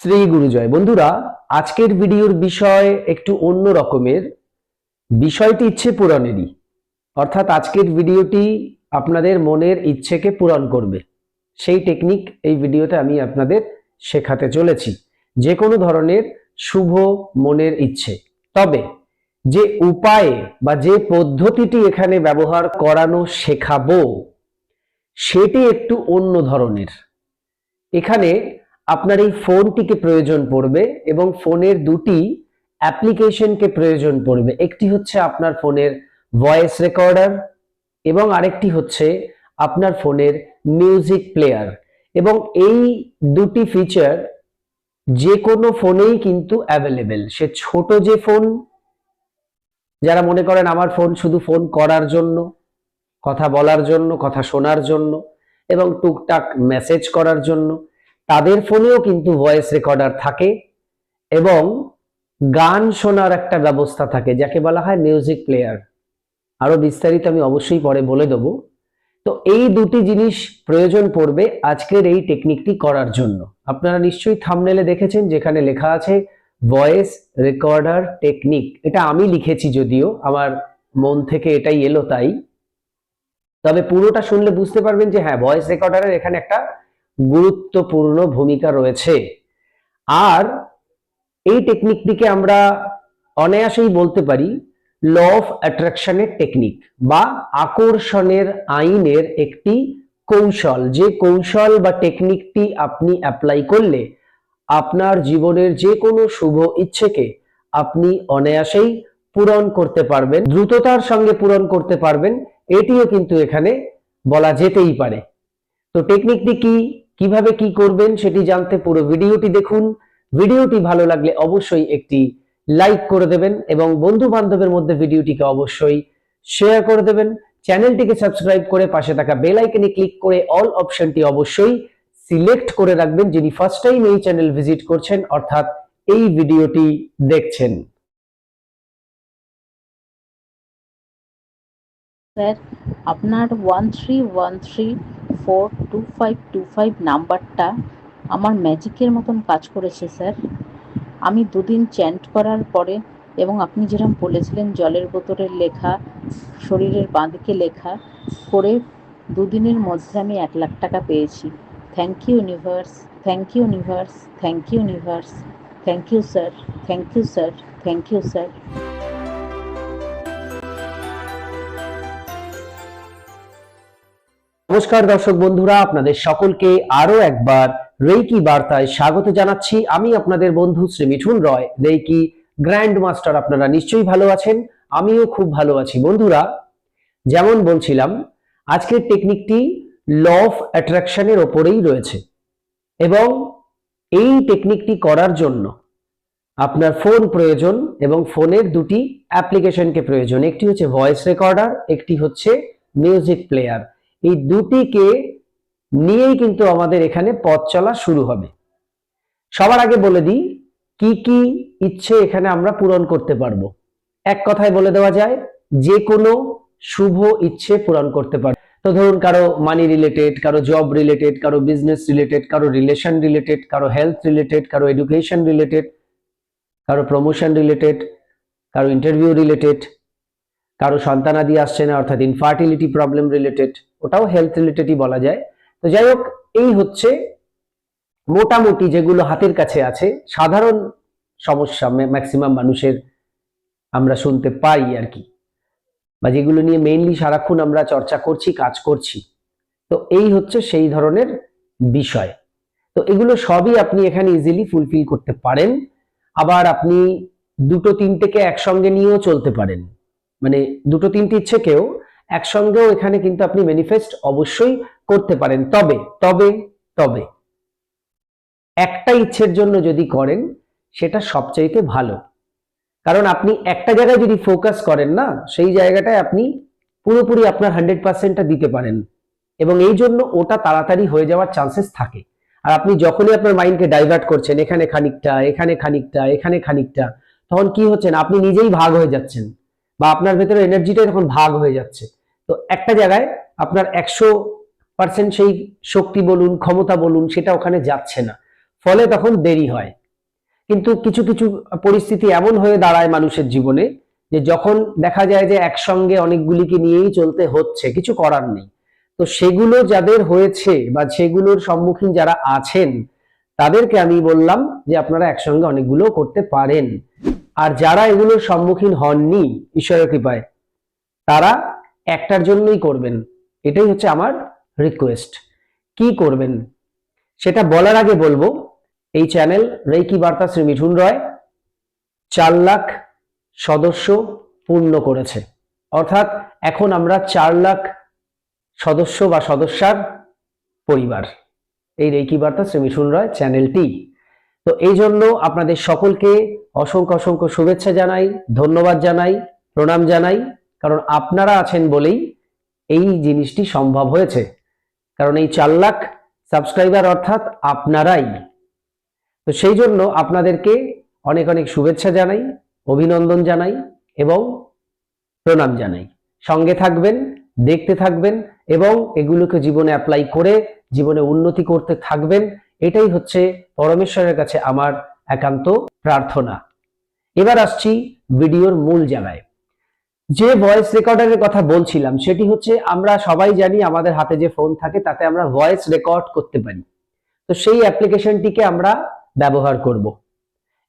শ্রী গুরুজয়। বন্ধুরা, আজকের ভিডিওর বিষয় একটু অন্য রকমের। বিষয়টি ইচ্ছে পূরণেরই। অর্থাৎ আজকের ভিডিওটি আপনাদের মনের ইচ্ছেকে পূরণ করবে। সেই টেকনিক এই ভিডিওতে আমি আপনাদের শেখাতে চলেছি। যে কোনো ধরনের শুভ মনের ইচ্ছে। তবে যে উপায়ে বা যে পদ্ধতিটি এখানে ব্যবহার করানো শেখাবো, সেটি একটু অন্য ধরনের। এখানে আপনার এই ফোনটিকে প্রয়োজন পড়বে এবং ফোনের দুটি অ্যাপ্লিকেশনকে প্রয়োজন পড়বে। একটি হচ্ছে আপনার ফোনের ভয়েস রেকর্ডার এবং আরেকটি হচ্ছে আপনার ফোনের মিউজিক প্লেয়ার। এবং এই দুটি ফিচার যে কোনো ফোনেই কিন্তু অ্যাভেলেবেল। সে ছোট যে ফোন, যারা মনে করেন আমার ফোন শুধু ফোন করার জন্য, কথা বলার জন্য, কথা শোনার জন্য এবং টুকটাক মেসেজ করার জন্য তাদের ফোনেও কিন্তু ভয়েস রেকর্ডার থাকে এবং গান শোনার একটা ব্যবস্থা থাকে, যাকে বলা হয় মিউজিক প্লেয়ার আরও বিস্তারিত আমি অবশ্যই পরে বলে দেব। তো এই দুটি জিনিস প্রয়োজন পড়বে আজকের এই টেকনিকটি করার জন্য। আপনারা নিশ্চয়ই থামনেলে দেখেছেন, যেখানে লেখা আছে ভয়েস রেকর্ডার টেকনিক এটা আমি লিখেছি যদিও, আমার মন থেকে এটাই এলো তাই। তবে পুরোটা শুনলে বুঝতে পারবেন যে হ্যাঁ ভয়েস রেকর্ডারের এখানে একটা গুরুত্বপূর্ণ ভূমিকা রয়েছে। আর এই টেকনিকটিকে আমরা অনায়াসেই বলতে পারি ল অফ অ্যাট্রাকশনের টেকনিক বা আকর্ষণের আইনের একটি কৌশল। যে কৌশল বা টেকনিকটি আপনি অ্যাপ্লাই করলে আপনার জীবনের যে কোনো শুভ ইচ্ছেকে আপনি অনায়াসেই পূরণ করতে পারবেন, দ্রুততার সঙ্গে পূরণ করতে পারবেন। এটিও কিন্তু এখানে বলা যেতেই পারে। তো টেকনিকটি কি? কীভাবে কি করবেন সেটি জানতে পুরো ভিডিওটি দেখুন। ভিডিওটি ভালো লাগলে অবশ্যই একটি লাইক করে দেবেন এবং বন্ধু বান্ধবের মধ্যে ভিডিওটিকে অবশ্যই শেয়ার করে দেবেন। চ্যানেলটিকে সাবস্ক্রাইব করে পাশে থাকা বেল আইকনে ক্লিক করে অল অপশনটি অবশ্যই সিলেক্ট করে রাখবেন যিনি ফার্স্ট টাইম এই চ্যানেল ভিজিট করছেন, অর্থাৎ এই ভিডিওটি দেখছেন। স্যার, আপনার one three one three four two five two five নাম্বারটা আমার ম্যাজিকের মতন কাজ করেছে, স্যার। আমি দুদিন চ্যান্ট করার পরে এবং আপনি যেরকম বলেছিলেন জলের বোতলের লেখা, শরীরের বাঁদিকে লেখা, করে দুদিনের মধ্যে আমি এক লাখ টাকা পেয়েছি। Thank you universe thank you universe thank you universe thank you sir thank you sir thank you sir নমস্কার দর্শক বন্ধুরা, আপনাদের সকলকে আরও একবার রেইকি বার্তায় স্বাগত জানাচ্ছি। আমি আপনাদের বন্ধু Shri Mithun Roy, reiki grand master আপনারা নিশ্চয়ই ভালো আছেন, আমিও খুব ভালো আছি। বন্ধুরা, যেমন বলছিলাম, আজকের টেকনিকটি ল অফ অ্যাট্রাকশনের ওপরেই রয়েছে। এবং এই টেকনিকটি করার জন্য আপনার ফোন প্রয়োজন এবং ফোনের দুটি অ্যাপ্লিকেশনকে প্রয়োজন। একটি হচ্ছে ভয়েস রেকর্ডার একটি হচ্ছে মিউজিক প্লেয়ার এই দুটিকে নিয়েই কিন্তু আমাদের এখানে পথ চলা শুরু হবে। সবার আগে বলে দিই, কি কি ইচ্ছে এখানে আমরা পূরণ করতে পারব। এক কথায় বলে দেওয়া যায়, যে কোনো শুভ ইচ্ছে পূরণ করতে পারব। তো ধরুন কারও মানি রিলেটেড কারও জব রিলেটেড কারও বিজনেস রিলেটেড কারও রিলেশন রিলেটেড কারও হেলথ রিলেটেড কারও এডুকেশন রিলেটেড কারও প্রমোশন রিলেটেড কারও ইন্টারভিউ রিলেটেড কারও সন্তানাদি আসছে না, অর্থাৎ ইনফার্টিলিটি প্রবলেম রিলেটেড ওটাও হেলথ রিলেটেডই বলা যায়। তো যাই হোক এই হচ্ছে মোটামুটি যেগুলো হাতের কাছে আছে, সাধারণ সমস্যা ম্যাক্সিমাম মানুষের আমরা শুনতে পাই আর কি। বা যেগুলো নিয়ে মেইনলি সারাক্ষণ আমরা চর্চা করছি, কাজ করছি। তো এই হচ্ছে সেই ধরনের বিষয়। তো এগুলো সবই আপনি এখানে ইজিলি ফুলফিল করতে পারেন। আবার আপনি দুটো তিনটেকে একসঙ্গে নিয়েও চলতে পারেন। মানে দুটো তিনটে ইচ্ছেকেও একসঙ্গেও এখানে কিন্তু আপনি ম্যানিফেস্ট অবশ্যই করতে পারেন। তবে তবে তবে একটা ইচ্ছের জন্য যদি করেন, সেটা সবচাইতে ভালো। কারণ আপনি একটা জায়গায় যদি ফোকাস করেন না, সেই জায়গাটায় আপনি পুরোপুরি আপনার হান্ড্রেড পার্সেন্টটা দিতে পারেন। এবং এই জন্য ওটা তাড়াতাড়ি হয়ে যাওয়ার চান্সেস থাকে। আর আপনি যখনই আপনার মাইন্ডকে ডাইভার্ট করছেন, এখানে খানিকটা এখানে খানিকটা এখানে খানিকটা, তখন কি হচ্ছে না? আপনি নিজেই ভাগ হয়ে যাচ্ছেন। বা আপনার ভেতরে এনার্জিটা তখন ভাগ হয়ে যাচ্ছে। তো একটা জায়গায় আপনার একশো পার্সেন্ট সেই শক্তি বলুন, ক্ষমতা বলুন, সেটা ওখানে যাচ্ছে না। ফলে তখন দেরি হয়। কিন্তু কিছু কিছু পরিস্থিতি এমন হয়ে দাঁড়ায় মানুষের জীবনে যে যখন দেখা যায় যে একসঙ্গে অনেকগুলিকে নিয়েই চলতে হচ্ছে, কিছু করার নেই। তো সেগুলো যাদের হয়েছে বা সেগুলোর সম্মুখীন যারা আছেন, তাদেরকে আমি বললাম যে আপনারা একসঙ্গে অনেকগুলো করতে পারেন। আর যারা এগুলোর সম্মুখীন হননি, ঈশ্বরের কৃপায়, তারা একটার জন্যই করবেন। এটাই হচ্ছে আমার রিকোয়েস্ট কি করবেন? সেটা বলার আগে বলব, এই চ্যানেল রেকি বার্তা শ্রী মিঠুন রয় চার লাখ সদস্য পূর্ণ করেছে। অর্থাৎ এখন আমরা চার লাখ সদস্য বা সদস্যার পরিবার। এই রেকি বার্তা শ্রী মিঠুন রয় চ্যানেলটি তো এই জন্য আপনাদের সকলকে অসংখ্য অসংখ্য শুভেচ্ছা জানাই, ধন্যবাদ জানাই, প্রণাম জানাই। কারণ আপনারা আছেন বলেই এই জিনিসটি সম্ভব হয়েছে। কারণ এই চার লাখ সাবস্ক্রাইবার অর্থাৎ আপনারাই। তো সেই জন্য আপনাদেরকে অনেক অনেক শুভেচ্ছা জানাই, অভিনন্দন জানাই এবং প্রণাম জানাই। সঙ্গে থাকবেন, দেখতে থাকবেন এবং এগুলোকে জীবনে অ্যাপ্লাই করে জীবনে উন্নতি করতে থাকবেন, এটাই হচ্ছে পরমেশ্বরের কাছে আমার একান্ত প্রার্থনা। এবার আসছি ভিডিওর মূল জায়গায়। যে ভয়েস রেকর্ডারের কথা বলছিলাম, সেটি হচ্ছে আমরা সবাই জানি আমাদের হাতে যে ফোন থাকে, তাতে আমরা ভয়েস রেকর্ড করতে পারি। তো সেই অ্যাপ্লিকেশনটিকে আমরা ব্যবহার করব।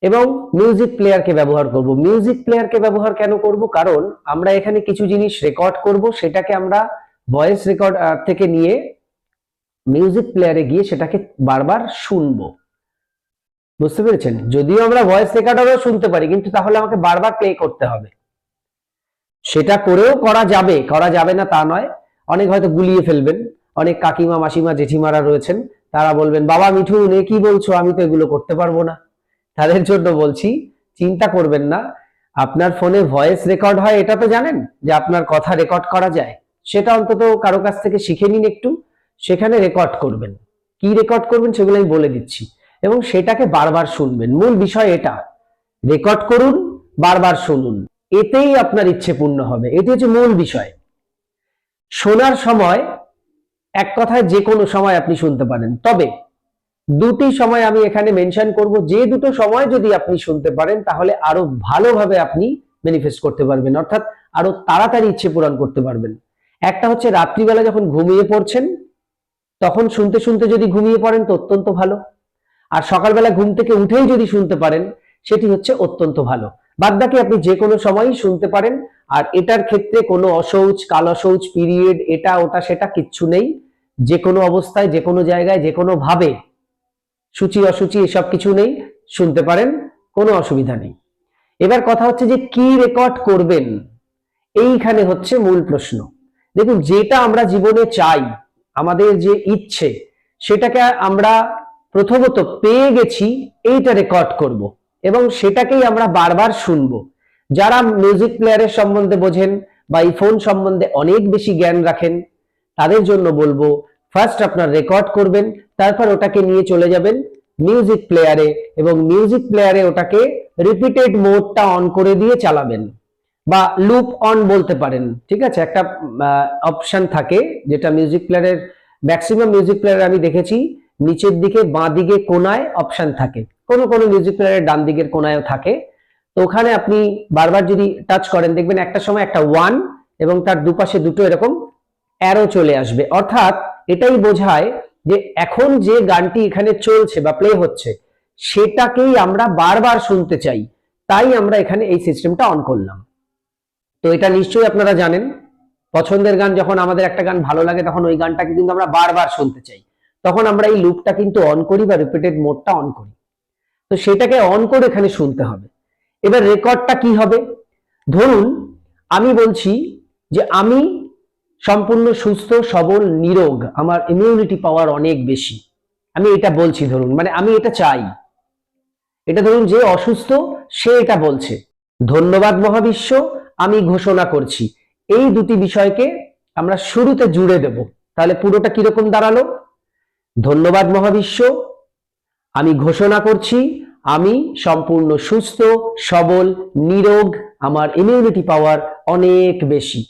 এবং মিউজিক প্লেয়ারকে ব্যবহার করব। মিউজিক প্লেয়ারকে ব্যবহার কেন করব? কারণ আমরা এখানে কিছু জিনিস রেকর্ড করব, সেটাকে আমরা ভয়েস রেকর্ড থেকে নিয়ে মিউজিক প্লেয়ারে গিয়ে সেটাকে বারবার শুনব। বুঝতে পেরেছেন? যদিও আমরা ভয়েস রেকর্ডারও শুনতে পারি, কিন্তু তাহলে আমাকে বারবার প্লে করতে হবে। সেটা করেও করা যাবে করা যাবে না তা নয়। অনেক হয়তো গুলিয়ে ফেলবেন, অনেক কাকিমা, মাসিমা, জেঠিমারা রয়েছেন, তারা বলবেন, বাবা মিঠুন এ কি বলছো? আমি তো এগুলো করতে পারব না। তাদের জন্য বলছি, চিন্তা করবেন না, আপনার ফোনে ভয়েস রেকর্ড হয়, এটা তো জানেন যে আপনার কথা রেকর্ড করা যায়। সেটা অন্তত কারও কাছ থেকে শিখে নিন একটু, সেখানে রেকর্ড করবেন। কি রেকর্ড করবেন সেগুলো আমি বলে দিচ্ছি। এবং সেটাকে বারবার শুনবেন। মূল বিষয় এটা, রেকর্ড করুন, বারবার শুনুন। এতেই আপনার ইচ্ছে পূর্ণ হবে। এটি হচ্ছে মূল বিষয়। শোনার সময়, এক কথায় যে কোনো সময় আপনি শুনতে পারেন। তবে, দুটি সময় আমি এখানে মেনশন করব। যে দুটো সময় যদি আপনি শুনতে পারেন, তাহলে আরও ভালোভাবে আপনি ম্যানিফেস্ট করতে পারবেন। অর্থাৎ আরও তাড়াতাড়ি ইচ্ছে পূরণ করতে পারবেন। একটা হচ্ছে রাত্রিবেলা যখন ঘুমিয়ে পড়ছেন, তখন শুনতে শুনতে যদি ঘুমিয়ে পড়েন, তো অত্যন্ত ভালো। আর সকালবেলা ঘুম থেকে উঠেই যদি শুনতে পারেন, সেটি হচ্ছে অত্যন্ত ভালো। বাদ বাকি আপনি যে কোনো সময়ই শুনতে পারেন। আর এটার ক্ষেত্রে কোনো অসৌচ কালো পিরিয়ড এটা, ওটা, সেটা কিচ্ছু নেই। যে কোনো অবস্থায়, যে কোনো জায়গায়, যে কোনো ভাবে সূচি, অসুচি, এসব কিছু নেই। শুনতে পারেন, কোনো অসুবিধা নেই। এবার কথা হচ্ছে যে কি রেকর্ড করবেন? এইখানে হচ্ছে মূল প্রশ্ন। দেখুন, যেটা আমরা জীবনে চাই, আমাদের যে ইচ্ছে, সেটাকে আমরা প্রথমত পেয়ে গেছি, এইটা রেকর্ড করব। এবং সেটাকেই আমরা বারবার শুনব। যারা মিউজিক প্লেয়ারের সম্বন্ধে বোঝেন বা এই ফোন সম্বন্ধে অনেক বেশি জ্ঞান রাখেন, তাদের জন্য বলব ফার্স্ট আপনার রেকর্ড করবেন, তারপর ওটাকে নিয়ে চলে যাবেন মিউজিক প্লেয়ারে এবং মিউজিক প্লেয়ারে ওটাকে রিপিটেড মোডটা অন করে দিয়ে চালাবেন বা লুপ অন বলতে পারেন। ঠিক আছে? একটা অপশন থাকে যেটা মিউজিক প্লেয়ারের ম্যাক্সিমাম মিউজিক প্লেয়ার আমি দেখেছি। নিচের দিকে বাঁ দিকে কোনায় অপশন থাকে। কোনো কোনো মিউজিক প্লেয়ারের ডান দিকের কোনায়ও থাকে। তো ওখানে আপনি বারবার যদি টাচ করেন, দেখবেন একটা সময় একটা ওয়ান এবং তার দুপাশে দুটো এরকম অ্যারো চলে আসবে। অর্থাৎ এটাই বোঝায় যে এখন যে গানটি এখানে চলছে বা প্লে হচ্ছে, সেটাকেই আমরা বারবার শুনতে চাই। তাই আমরা এখানে এই সিস্টেমটা অন করলাম। তো এটা নিশ্চয়ই আপনারা জানেন। পছন্দের গান যখন আমাদের একটা গান ভালো লাগে, তখন ওই গানটাকে কিন্তু আমরা বারবার শুনতে চাই। তখন আমরা এই লুপটা কিন্তু অন করি বা রিপিটেড মোডটা অন করি। তো সেটাকে অন করে এখানে শুনতে হবে। এবার রেকর্ডটা কি হবে? ধরুন, আমি বলছি যে আমি সম্পূর্ণ, সুস্থ, সবল, নিরোগ, আমার ইমিউনিটি পাওয়ার অনেক বেশি। আমি এটা বলছি ধরুন মানে আমি এটা চাই। এটা ধরুন যে অসুস্থ, সে এটা বলছে। ধন্যবাদ মহাবিশ্ব, আমি ঘোষণা করছি। এই দুটি বিষয়কে আমরা শুরুতে জুড়ে দেব। তাহলে পুরোটা কীরকম দাঁড়াল? ধন্যবাদ মহাবিশ্ব। আমি ঘোষণা করছি, আমি সম্পূর্ণ সুস্থ, সবল, নিরোগ, আমার ইমিউনিটি পাওয়ার অনেক বেশি।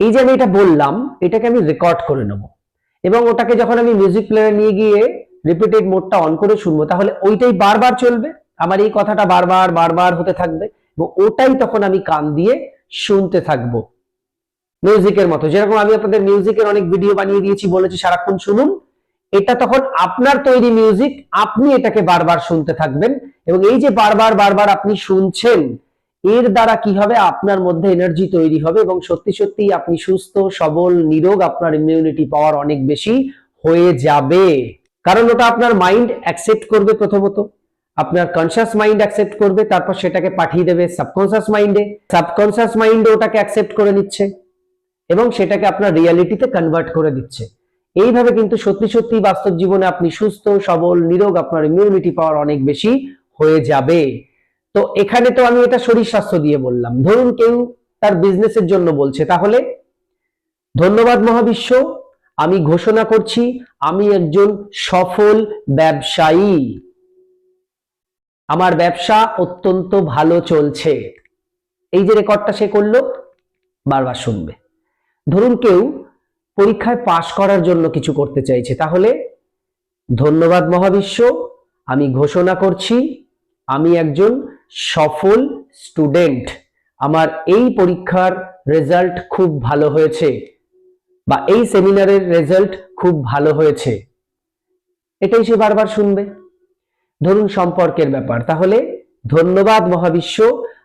এই যে আমি এটা বললাম, এটাকে আমি রেকর্ড করে নেব। এবং ওটাকে যখন আমি মিউজিক প্লেয়ারে নিয়ে গিয়ে রিপিটেড মোডটা অন করে শুনব, তাহলে ওইটাই বারবার চলবে। আমার এই কথাটা বারবার বারবার হতে থাকবে এবং ওটাই তখন আমি কান দিয়ে শুনতে থাকব। মিউজিকের মতো, যেরকম আমি আপনাদের মিউজিকের অনেক ভিডিও বানিয়ে দিয়েছি, বলেছি সারাক্ষণ শুনুন। এটা তখন আপনার তৈরি মিউজিক আপনি এটাকে বারবার শুনতে থাকবেন এবং এই যে বারবার বারবার আপনি শুনছেন, এর দ্বারা কি হবে? আপনার মধ্যে এনার্জি তৈরি হবে এবং সত্যি সত্যি আপনি সুস্থ, সবল, নিরোগ আপনার ইমিউনিটি পাওয়ার অনেক বেশি হয়ে যাবে। কারণ ওটা আপনার মাইন্ড অ্যাকসেপ্ট করবে প্রথমত। আপনার কনসিয়াস মাইন্ড অ্যাকসেপ্ট করবে, তারপর সেটাকে পাঠিয়ে দেবে সাবকনসিয়াস মাইন্ডে সাবকনসিয়াস মাইন্ডে ওটাকে অ্যাকসেপ্ট করে নিচ্ছে এবং সেটাকে আপনার রিয়ালিটিতে কনভার্ট করে দিচ্ছে। এইভাবে কিন্তু সত্যি সত্যি বাস্তব জীবনে আপনি সুস্থ, সবল, নিরোগ আপনার ইমিউনিটি পাওয়ার অনেক বেশি হয়ে যাবে। তো এখানে তো আমি এটা শরীর স্বাস্থ্য দিয়ে বললাম। ধরুন কেউ তার বিজনেসের জন্য বলছে, তাহলে ধন্যবাদ মহাবিশ্ব, আমি ঘোষণা করছি, আমি একজন সফল ব্যবসায়ী। আমার ব্যবসা অত্যন্ত ভালো চলছে। এই যে রেকর্ডটা সে করল, বারবার শুনবে। ধরুন কেউ পরীক্ষায় পাশ করার জন্য কিছু করতে চাইছে। তাহলে ধন্যবাদ মহাবিশ্ব, আমি ঘোষণা করছি, আমি একজন সফল স্টুডেন্ট। আমার এই পরীক্ষার রেজাল্ট খুব ভালো হয়েছে, বা এই সেমিনারের রেজাল্ট খুব ভালো হয়েছে। এটাই সে বারবার শুনবে। ধরুন সম্পর্কের ব্যাপার। তাহলে ধন্যবাদ মহাবিশ্ব,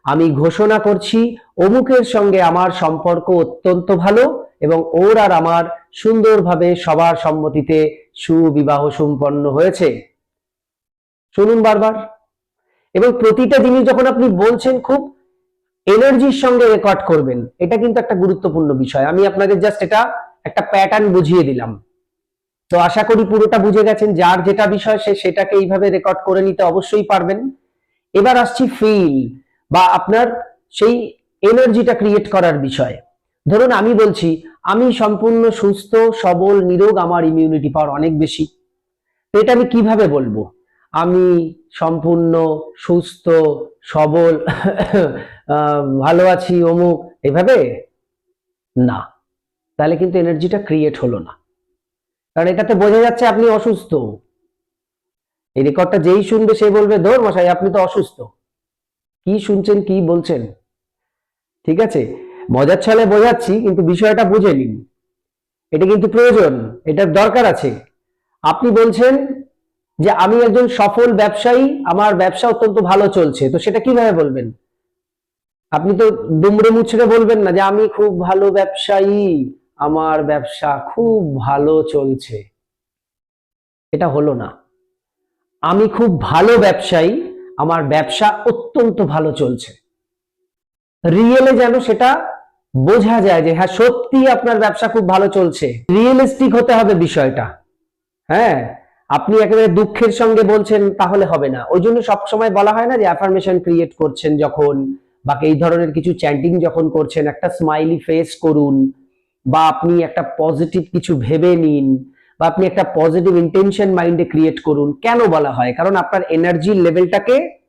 আমি ঘোষণা করছি, অমুকের সঙ্গে আমার সম্পর্ক অত্যন্ত ভালো এবং ওর আর আমার সুন্দরভাবে সবার সম্মতিতে সুবিবাহ সম্পন্ন হয়েছে। শুনুন বারবার। এবং প্রতিটা জিনিস যখন আপনি বলছেন, খুব এনার্জির সঙ্গে রেকর্ড করবেন। এটা কিন্তু একটা গুরুত্বপূর্ণ বিষয়। আমি আপনাদের জাস্ট এটা একটা প্যাটার্ন বুঝিয়ে দিলাম। তো আশা করি পুরোটা বুঝে গেছেন। যার যেটা বিষয়, সে সেটাকে এইভাবে রেকর্ড করে নিতে অবশ্যই পারবেন। এবার আসছি ফিল বা আপনার সেই এনার্জিটা ক্রিয়েট করার বিষয়। ধরুন আমি বলছি, আমি সম্পূর্ণ সুস্থ, সবল, নিরোগ আমার ইমিউনিটি পাওয়ার অনেক বেশি। তো এটা আমি কীভাবে বলব? আমি সম্পূর্ণ সুস্থ, সবল ভালো আছি, অমুক, এভাবে? না। তাহলে কিন্তু এনার্জিটা ক্রিয়েট হলো না। কারণ এটাতে বোঝা যাচ্ছে আপনি অসুস্থ। এই রেকর্ডটা যেই শুনবে সে বলবে, ধর মশাই, আপনি তো অসুস্থ। কি শুনছেন, কি বলছেন? ঠিক আছে? মজার ছলে বোঝাচ্ছি, কিন্তু বিষয়টা বুঝে নিন এটা কিন্তু প্রয়োজন, এটার দরকার আছে। আপনি বলছেন যে আমি একজন সফল ব্যবসায়ী, আমার ব্যবসা অত্যন্ত ভালো চলছে, তো সেটা কীভাবে বলবেন? আপনি তো দুমড়ে মুচড়ে বলবেন না যে আমি খুব ভালো ব্যবসায়ী, আমার ব্যবসা খুব ভালো চলছে। এটা হলো না। আমি খুব ভালো ব্যবসায়ী, আমার ব্যবসা অত্যন্ত ভালো চলছে। রিয়েলে যেন সেটা বোঝা যায় যে হ্যাঁ সত্যি আপনার ব্যবসা খুব ভালো চলছে। রিয়েলিস্টিক হতে হবে বিষয়টা। হ্যাঁ আপনি একেবারে দুঃখের সঙ্গে বলছেন, তাহলে হবে না। ওই জন্য সবসময় বলা হয় না যে অ্যাফার্মেশন ক্রিয়েট করছেন যখন, বা এই ধরনের কিছু চ্যান্টিং যখন করছেন, একটা স্মাইলি ফেস করুন, বা আপনি একটা পজিটিভ কিছু ভেবে নিন, বা আপনি একটা পজিটিভ ইন্টেনশন মাইন্ডে ক্রিয়েট করুন, কেন বলা হয়? কারণ আপনার এনার্জির লেভেলটাকে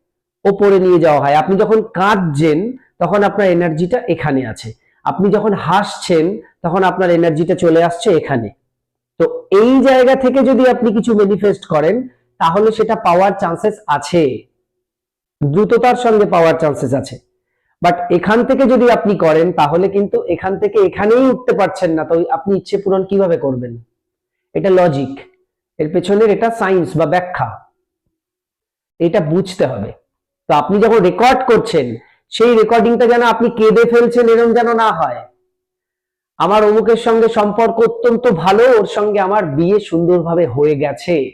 ওপরে নিয়ে যাওয়া হয়। আপনি যখন কাঁদছেন, তখন আপনার এনার্জিটা এখানে আছে। আপনি যখন হাসছেন, তখন আপনার এনার্জিটা চলে আসছে এখানে। তো এই জায়গা থেকে যদি আপনি কিছু ম্যানিফেস্ট করেন, তাহলে সেটা পাওয়ার চান্সেস আছে। দ্রুততার সঙ্গে পাওয়ার চান্সেস আছে। বাট এখান থেকে যদি আপনি করেন, তাহলে কিন্তু এখান থেকে এখানেই উঠতে পারছেন না। তো আপনি ইচ্ছে পূরণ কীভাবে করবেন? এটা লজিক এর পেছনের এটা সায়েন্স বা ব্যাখ্যা। এটা বুঝতে হবে। তো আপনি যখন রেকর্ড করছেন, সেই রেকর্ডিংটা যেন আপনি কেঁদে ফেলছেন এরকম যেন না হয়। আমার অমুকের সঙ্গে সম্পর্ক অত্যন্ত ভালো, ওর সঙ্গে আমার বিয়ে সুন্দরভাবে হয়ে গেছে।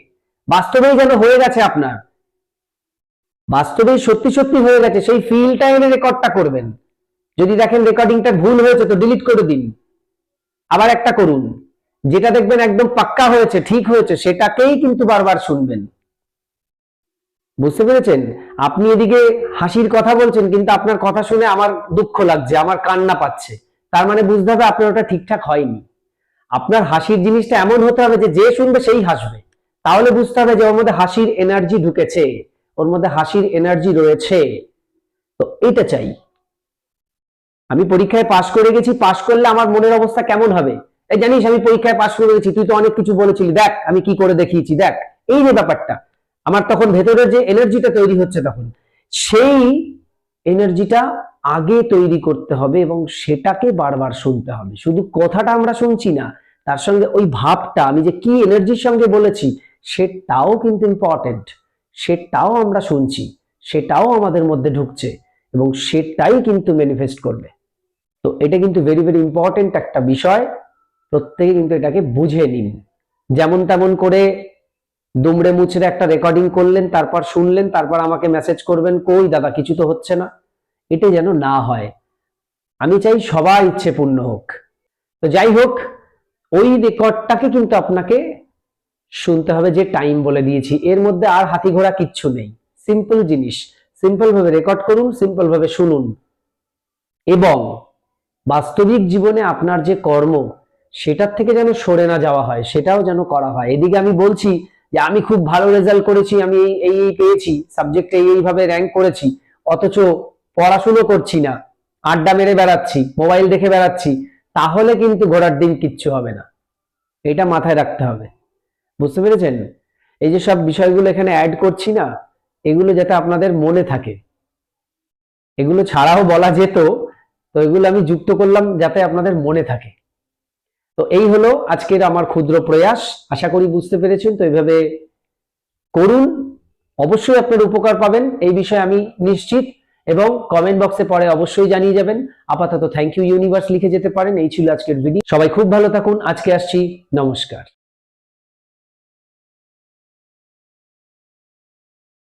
বাস্তবেই যেন হয়ে গেছে আপনার। বাস্তবেই সত্যি সত্যি হয়ে গেছে, সেই ফিলটা এনে রেকর্ডটা করবেন। যদি দেখেন রেকর্ডিংটা ভুল হয়েছে, তো ডিলিট করে দিন। আবার একটা করুন। যেটা দেখবেন একদম পাক্কা হয়েছে, ঠিক হয়েছে, সেটাকেই কিন্তু বারবার শুনবেন। বুঝতে পেরেছেন? আপনি এদিকে হাসির কথা বলছেন, কিন্তু আপনার কথা শুনে আমার দুঃখ লাগছে, আমার কান্না পাচ্ছে। তার মানে বুঝতে হবে আপনার ওটা ঠিকঠাক হয়নি। আপনার হাসির জিনিসটা এমন হতে হবে যে যে শুনবে সেই হাসবে। তাহলে বুঝতে হবে যে ওর মধ্যে হাসির এনার্জি ঢুকেছে, ওর মধ্যে হাসির এনার্জি রয়েছে। তো এটা চাই। আমি পরীক্ষায় পাশ করে গেছি, পাশ করলে আমার মনের অবস্থা কেমন হবে? এই জানিস, আমি পরীক্ষায় পাশ করে গেছি, তুই তো অনেক কিছু বলেছিলি। দেখ, আমি কি করে দেখিয়েছি, দেখ। এই যে ব্যাপারটা আমার তখন ভেতরে যে এনার্জিটা তৈরি হচ্ছে তখন, সেই এনার্জিটা আগে তৈরি করতে হবে এবং সেটাকে বারবার শুনতে হবে। শুধু কথাটা আমরা শুনছি না, তার সঙ্গে ওই ভাবটা, আমি যে কি এনার্জির সঙ্গে বলেছি, সেটাও কিন্তু ইম্পর্টেন্ট সেটাও আমরা শুনছি, সেটাও আমাদের মধ্যে ঢুকছে এবং সেটাই কিন্তু ম্যানিফেস্ট করবে। তো এটা কিন্তু ভেরি ভেরি ইম্পর্টেন্ট একটা বিষয়, প্রত্যেকে কিন্তু এটাকে বুঝে নিন। যেমন তেমন করে দুমড়ে মুচড়ে একটা রেকর্ডিং করলেন, তারপর শুনলেন, তারপর আমাকে মেসেজ করবেন, কই দাদা, কিছু তো হচ্ছে না। এটা যেন না হয়। আমি চাই সবাই ইচ্ছে পূর্ণ হোক। তো যাই হোক, ওই রেকর্ডটাকে কিন্তু আপনাকে শুনতে হবে যে টাইম বলে দিয়েছি। এর মধ্যে আর হাতি ঘোড়া কিচ্ছু নেই। সিম্পল জিনিস। সিম্পল ভাবে রেকর্ড করুন সিম্পল ভাবে শুনুন। এবং বাস্তবিক জীবনে আপনার যে কর্ম, সেটার থেকে যেন সরে না যাওয়া হয়, সেটাও যেন করা হয়। এদিকে আমি বলছি যে আমি খুব ভালো রেজাল্ট করেছি, আমি এই এই পেয়েছি সাবজেক্টে এই, এইভাবে র্যাঙ্ক করেছি, অথচ পড়াশুনো করছি না, আড্ডা মেরে বেড়াচ্ছি মোবাইল দেখে বেড়াচ্ছি, তাহলে কিন্তু ঘোরার দিন কিচ্ছু হবে না। এটা মাথায় রাখতে হবে। বুঝতে পেরেছেন? এই যে সব বিষয়গুলো এখানে অ্যাড করছি না, এগুলো যাতে আপনাদের মনে থাকে। এগুলো ছাড়াও বলা যেত, তো এগুলো আমি যুক্ত করলাম যাতে আপনাদের মনে থাকে। তো এই হলো আজকের আমার ক্ষুদ্র প্রয়াস। আশা করি বুঝতে পেরেছেন, তো এইভাবে করুন। অবশ্যই আপনার উপকার পাবেন, এই বিষয়ে আমি নিশ্চিত। এবং কমেন্ট বক্সে পরে অবশ্যই জানিয়ে যাবেন। আপাতত থ্যাংক ইউ ইউনিভার্স লিখে যেতে পারেন। এই ছিল আজকের ভিডিও সবাই খুব ভালো থাকুন। আজকে আসছি। নমস্কার।